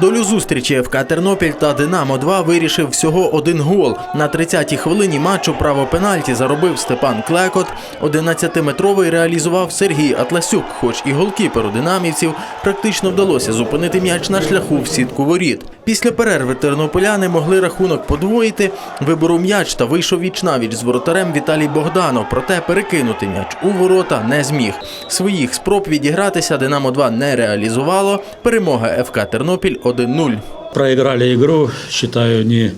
Долю зустрічі ФК Тернопіль та Динамо 2 вирішив всього один гол. На 30-й хвилині матчу право пенальті заробив Степан Клекот. 11-метровий реалізував Сергій Атласюк, хоч і голкіперу динамівців практично вдалося зупинити м'яч на шляху в сітку воріт. Після перерви тернополяни могли рахунок подвоїти. Вибору м'яч та вийшов віч-навіч з воротарем Віталій Богданов, проте перекинути м'яч у ворота не зміг. Своїх спроб відігратися Динамо 2 не реалізувало. Перемога ФК Тернопіль 1-0. Проиграли игру, считаю, не,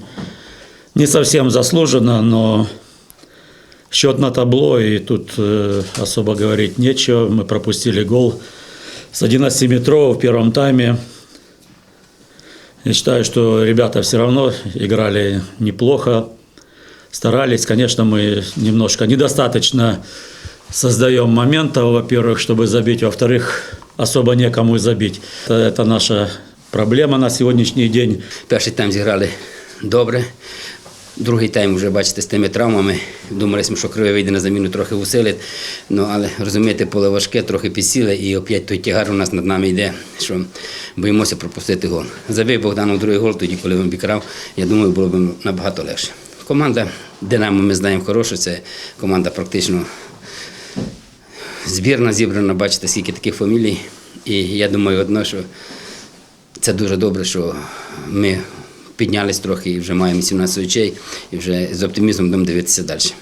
не совсем заслуженно, но счет на табло, и тут э, особо говорить нечего. Мы пропустили гол с 11-метрового в первом тайме. Я считаю, что ребята все равно играли неплохо, старались. Конечно, мы немножко недостаточно создаем моментов, во-первых, чтобы забить, во-вторых, особо некому забить. Это, это наша проблема на сегодняшний день. Перший тайм зіграли добре. Другий тайм вже бачите з тими травмами. Думали, що кривий вийде на заміну, трохи усилить. Ну, але розумієте, поле важке, трохи підсіле, і опять той тягар у нас над нами йде, що боїмося пропустити гол. Забив Богданов другий гол, тоді, коли він обікрав, я думаю, було б набагато легше. Команда Динамо, ми знаємо хороша, це команда практично збірна зібрана, бачите, скільки таких фамілій. І я думаю, одно, що це дуже добре, що ми піднялись трохи і вже маємо 17 очей, і вже з оптимізмом будемо дивитися далі.